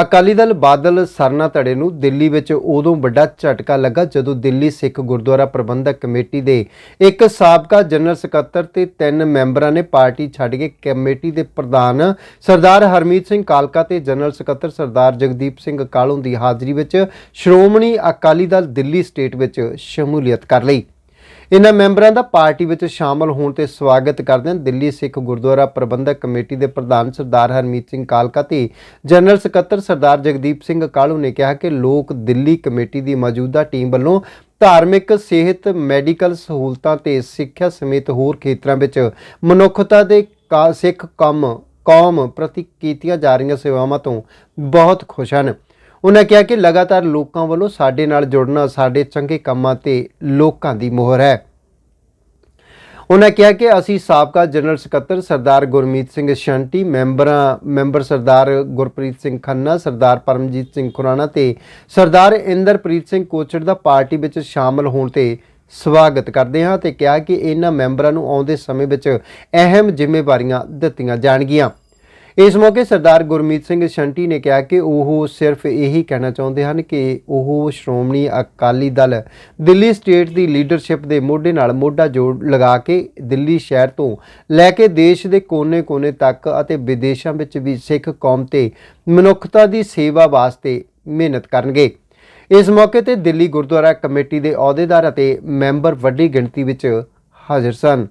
ਅਕਾਲੀ ਦਲ ਬਾਦਲ ਸਰਨਾ ਧੜੇ ਨੂੰ ਦਿੱਲੀ ਵਿੱਚ ਉਦੋਂ ਵੱਡਾ ਝਟਕਾ ਲੱਗਾ ਜਦੋਂ ਦਿੱਲੀ ਸਿੱਖ ਗੁਰਦੁਆਰਾ ਪ੍ਰਬੰਧਕ ਕਮੇਟੀ ਦੇ ਇੱਕ ਸਾਬਕਾ ਜਨਰਲ ਸਕੱਤਰ ਤੇ ਤਿੰਨ ਮੈਂਬਰਾਂ ਨੇ ਪਾਰਟੀ ਛੱਡ ਕੇ ਕਮੇਟੀ ਦੇ ਪ੍ਰਧਾਨ ਸਰਦਾਰ ਹਰਮੀਤ ਸਿੰਘ ਕਾਲਕਾ ਤੇ ਜਨਰਲ ਸਕੱਤਰ ਸਰਦਾਰ ਜਗਦੀਪ ਸਿੰਘ ਕਾਲੋਂ ਦੀ ਹਾਜ਼ਰੀ ਵਿੱਚ ਸ਼੍ਰੋਮਣੀ ਅਕਾਲੀ ਦਲ ਦਿੱਲੀ ਸਟੇਟ ਵਿੱਚ ਸ਼ਮੂਲੀਅਤ ਕਰ ਲਈ। ਇਹਨਾਂ ਮੈਂਬਰਾਂ ਦਾ ਪਾਰਟੀ ਵਿੱਚ ਸ਼ਾਮਲ ਹੋਣ ਤੇ ਸਵਾਗਤ ਕਰਦਿਆਂ ਦਿੱਲੀ ਸਿੱਖ ਗੁਰਦੁਆਰਾ ਪ੍ਰਬੰਧਕ ਕਮੇਟੀ ਦੇ ਪ੍ਰਧਾਨ ਸਰਦਾਰ ਹਰਮੀਤ ਸਿੰਘ ਕਾਲਕਾ ਤੇ ਜਨਰਲ ਸਕੱਤਰ ਸਰਦਾਰ ਜਗਦੀਪ ਸਿੰਘ ਕਾਲੂ ਨੇ ਕਿਹਾ ਕਿ ਲੋਕ ਦਿੱਲੀ ਕਮੇਟੀ ਦੀ ਮੌਜੂਦਾ ਟੀਮ ਵੱਲੋਂ ਧਾਰਮਿਕ, ਸਿਹਤ, ਮੈਡੀਕਲ ਸਹੂਲਤਾਂ ਤੇ ਸਿੱਖਿਆ ਸਮੇਤ ਹੋਰ ਖੇਤਰਾਂ ਵਿੱਚ ਮਨੁੱਖਤਾ ਦੇ ਕਾ- ਸਿੱਖ ਕੰਮ, ਕੌਮ ਪ੍ਰਤੀ ਕੀਤੀਆਂ ਜਾ ਰਹੀਆਂ ਸੇਵਾਵਾਂ ਤੋਂ ਬਹੁਤ ਖੁਸ਼ ਹਨ। ਉਹਨਾਂ ਕਿਹਾ ਕਿ ਲਗਾਤਾਰ ਲੋਕਾਂ ਵੱਲੋਂ ਸਾਡੇ ਨਾਲ ਜੁੜਨਾ ਸਾਡੇ ਚੰਗੇ ਕੰਮਾਂ ਤੇ ਲੋਕਾਂ ਦੀ ਮੋਹਰ ਹੈ। ਉਹਨਾਂ ਕਿਹਾ ਕਿ ਅਸੀਂ ਸਾਬਕਾ ਜਨਰਲ ਸਕੱਤਰ ਸਰਦਾਰ ਗੁਰਮੀਤ ਸਿੰਘ ਸ਼ੰਟੀ, ਮੈਂਬਰਾਂ, ਮੈਂਬਰ ਸਰਦਾਰ ਗੁਰਪ੍ਰੀਤ ਸਿੰਘ ਖੰਨਾ, ਸਰਦਾਰ ਪਰਮਜੀਤ ਸਿੰਘ ਖੁਰਾਣਾ ਤੇ ਸਰਦਾਰ ਇੰਦਰਪ੍ਰੀਤ ਸਿੰਘ ਕੋਚੜ ਦਾ ਪਾਰਟੀ ਵਿੱਚ ਸ਼ਾਮਲ ਹੋਣ ਤੇ ਸਵਾਗਤ ਕਰਦੇ ਹਾਂ ਤੇ ਕਿਹਾ ਕਿ ਇਹਨਾਂ ਮੈਂਬਰਾਂ ਨੂੰ ਆਉਂਦੇ ਸਮੇਂ ਵਿੱਚ ਅਹਿਮ ਜ਼ਿੰਮੇਵਾਰੀਆਂ ਦਿੱਤੀਆਂ ਜਾਣਗੀਆਂ। ਇਸ ਮੌਕੇ ਸਰਦਾਰ ਗੁਰਮੀਤ ਸਿੰਘ ਸ਼ੰਟੀ ਨੇ ਕਿਹਾ ਕਿ ਉਹ ਸਿਰਫ ਇਹੀ ਕਹਿਣਾ ਚਾਹੁੰਦੇ ਹਨ ਕਿ ਉਹ ਸ਼੍ਰੋਮਣੀ ਅਕਾਲੀ ਦਲ ਦਿੱਲੀ ਸਟੇਟ ਦੀ ਲੀਡਰਸ਼ਿਪ ਦੇ ਮੋਢੇ ਨਾਲ ਮੋਢਾ ਜੋੜ ਲਗਾ ਕੇ ਦਿੱਲੀ ਸ਼ਹਿਰ ਤੋਂ ਲੈ ਕੇ ਦੇਸ਼ ਦੇ ਕੋਨੇ-ਕੋਨੇ ਤੱਕ ਅਤੇ ਵਿਦੇਸ਼ਾਂ ਵਿੱਚ ਵੀ ਸਿੱਖ ਕੌਮ ਤੇ ਮਨੁੱਖਤਾ ਦੀ ਸੇਵਾ ਵਾਸਤੇ ਮਿਹਨਤ ਕਰਨਗੇ। ਇਸ ਮੌਕੇ ਤੇ ਦਿੱਲੀ ਗੁਰਦੁਆਰਾ ਕਮੇਟੀ ਦੇ ਅਹੁਦੇਦਾਰ ਅਤੇ ਮੈਂਬਰ ਵੱਡੀ ਗਿਣਤੀ ਵਿੱਚ ਹਾਜ਼ਰ ਸਨ।